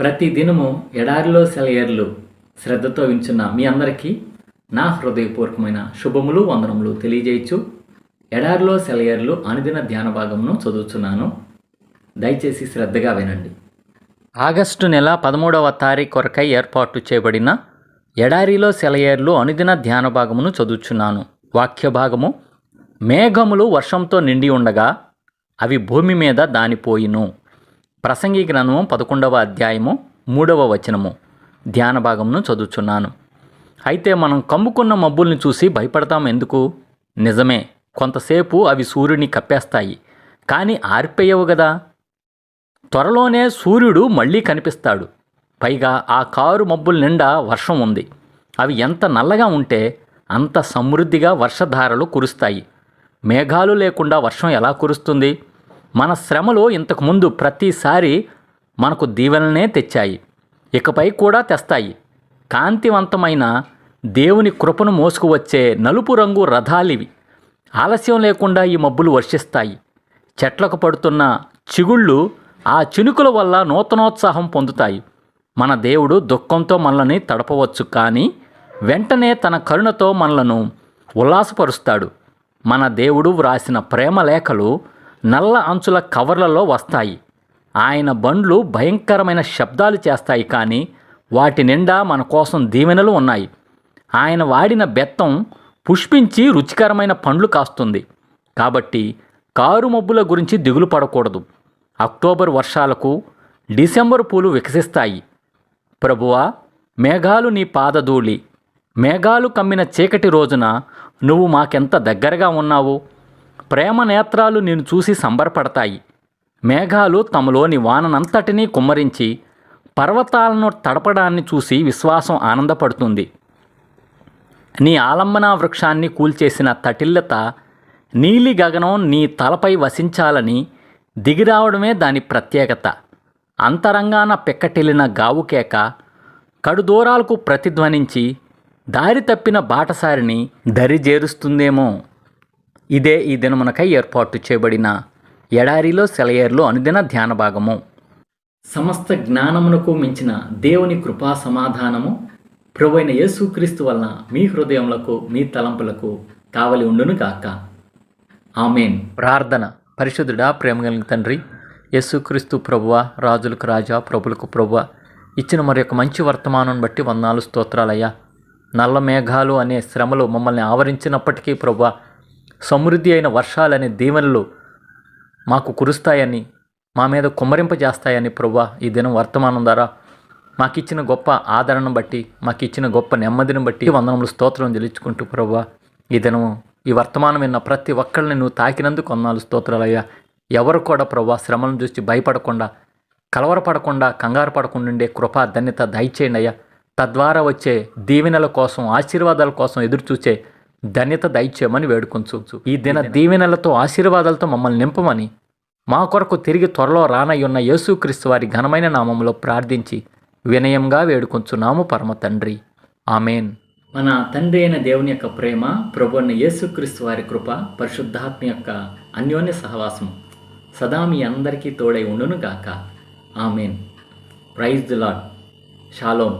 ప్రతి దినము ఎడారిలో సెలయేర్లు శ్రద్ధతో వించున్న మీ అందరికీ నా హృదయపూర్వకమైన శుభములు వందనములు తెలియజేయచ్చు. ఎడారిలో సెలయేర్లు అనుదిన ధ్యాన భాగమును చదువుతున్నాను దయచేసి శ్రద్ధగా వినండి. ఆగస్టు నెల పదమూడవ తారీఖు కొరకై ఏర్పాటు చేయబడిన ఎడారిలో సెలయేర్లు అనుదిన ధ్యాన భాగమును చదువుచున్నాను. వాక్య భాగము మేఘములు వర్షంతో నిండి ఉండగా అవి భూమి మీద దానిపోయిను. ప్రసంగి గ్రంథము పదకొండవ అధ్యాయము మూడవ వచనము. ధ్యాన భాగమును చదువుచున్నాను. అయితే మనం కమ్ముకున్న మబ్బుల్ని చూసి భయపడతాం ఎందుకు? నిజమే కొంతసేపు అవి సూర్యుని కప్పేస్తాయి కానీ ఆర్పేయవు కదా త్వరలోనే సూర్యుడు మళ్ళీ కనిపిస్తాడు. పైగా ఆ కారు మబ్బుల నిండా వర్షం ఉంది. అవి ఎంత నల్లగా ఉంటే అంత సమృద్ధిగా వర్షధారలు కురుస్తాయి. మేఘాలు లేకుండా వర్షం ఎలా కురుస్తుంది? మన శ్రమలు ఇంతకుముందు ప్రతిసారి మనకు దీవెనలనే తెచ్చాయి. ఇకపై కూడా తెస్తాయి. కాంతివంతమైన దేవుని కృపను మోసుకువచ్చే నలుపు రంగు రథాలివి. ఆలస్యం లేకుండా ఈ మబ్బులు వర్షిస్తాయి. చెట్లకు పడుతున్న చిగుళ్ళు ఆ చినుకుల వల్ల నూతనోత్సాహం పొందుతాయి. మన దేవుడు దుఃఖంతో మనల్ని తడపవచ్చు కానీ వెంటనే తన కరుణతో మనలను ఉల్లాసపరుస్తాడు. మన దేవుడు వ్రాసిన ప్రేమ లేఖలు నల్ల అంచుల కవర్లలో వస్తాయి. ఆయన బండ్లు భయంకరమైన శబ్దాలు చేస్తాయి కానీ వాటి నిండా మన కోసం దీవెనలు ఉన్నాయి. ఆయన వాడిన బెత్తం పుష్పించి రుచికరమైన పండ్లు కాస్తుంది. కాబట్టి కారు మబ్బుల గురించి దిగులు పడకూడదు. అక్టోబర్ వర్షాలకు డిసెంబర్ పూలు వికసిస్తాయి. ప్రభువా మేఘాలు నీ పాదధూళి. మేఘాలు కమ్మిన చీకటి రోజున నువ్వు మాకెంత దగ్గరగా ఉన్నావు? ప్రేమ నేత్రాలు నిన్ను చూసి సంబరపడతాయి. మేఘాలు తమలోని వాననంతటినీ కుమ్మరించి పర్వతాలను తడపడాన్ని చూసి విశ్వాసం ఆనందపడుతుంది. నీ ఆలంబన వృక్షాన్ని కూల్చేసిన తటిల్లత నీలి గగనం నీ తలపై వసించాలని దిగిరావడమే దాని ప్రత్యేకత. అంతరంగాన పెక్కటిల్లిన గావుకేక కడుదూరాలకు ప్రతిధ్వనించి దారి తప్పిన బాటసారిని దరిజేరుస్తుందేమో. ఇదే ఈ దినమునకై ఏర్పాటు చేయబడిన ఎడారిలో సెలయేర్లో అనుదిన ధ్యాన భాగము. సమస్త జ్ఞానమునకు మించిన దేవుని కృపా సమాధానము ప్రభువైన యేసుక్రీస్తు వలన మీ హృదయములకు మీ తలంపులకు కావలి ఉండును గాక. ఆమెన్. ప్రార్థన. పరిశుద్ధుడా ప్రేమ కలిగిన తండ్రి యేసుక్రీస్తు ప్రభువ రాజులకు రాజా ప్రభులకు ప్రభువ ఇచ్చిన మరి యొక్క మంచి వర్తమానం బట్టి వందాలు స్తోత్రాలయ్యా. నల్ల మేఘాలు అనే శ్రమలు మమ్మల్ని ఆవరించినప్పటికీ ప్రభువ సమృద్ధి అయిన వర్షాలనే దీవెనలు మాకు కురుస్తాయని మా మీద కుమ్మరింపజేస్తాయని ప్రభా ఈ దినం వర్తమానం ద్వారా మాకిచ్చిన గొప్ప ఆదరణను బట్టి మాకిచ్చిన గొప్ప నెమ్మదిని బట్టి వందనములు స్తోత్రం చెల్లించుకుంటూ ప్రభా ఈ దినం ఈ వర్తమానం విన్న ప్రతి ఒక్కరిని నువ్వు తాకినందుకు వందనాలు స్తోత్రాలయ్యా ఎవరు కూడా ప్రభా శ్రమలను చూసి భయపడకుండా కలవరపడకుండా కంగారు పడకుండా ఉండే కృపా ధన్యత దయచేయండి అయ్యా. తద్వారా వచ్చే దీవెనల కోసం ఆశీర్వాదాల కోసం ఎదురు చూసే ధన్యత దయచేయమని వేడుకొంచు ఈ దిన దీవెనలతో ఆశీర్వాదాలతో మమ్మల్ని నింపమని మా కొరకు తిరిగి త్వరలో రానయ్యున్న యేసుక్రీస్తు వారి ఘనమైన నామంలో ప్రార్థించి వినయంగా వేడుకొంచున్నాము పరమ తండ్రి. ఆమెన్. మన తండ్రి అయిన దేవుని యొక్క ప్రేమ ప్రభు అయిన యేసుక్రీస్తు వారి కృప పరిశుద్ధాత్మ యొక్క అన్యోన్య సహవాసం సదా మీ అందరికీ తోడై ఉండును గాక amen. Praise the lord shalom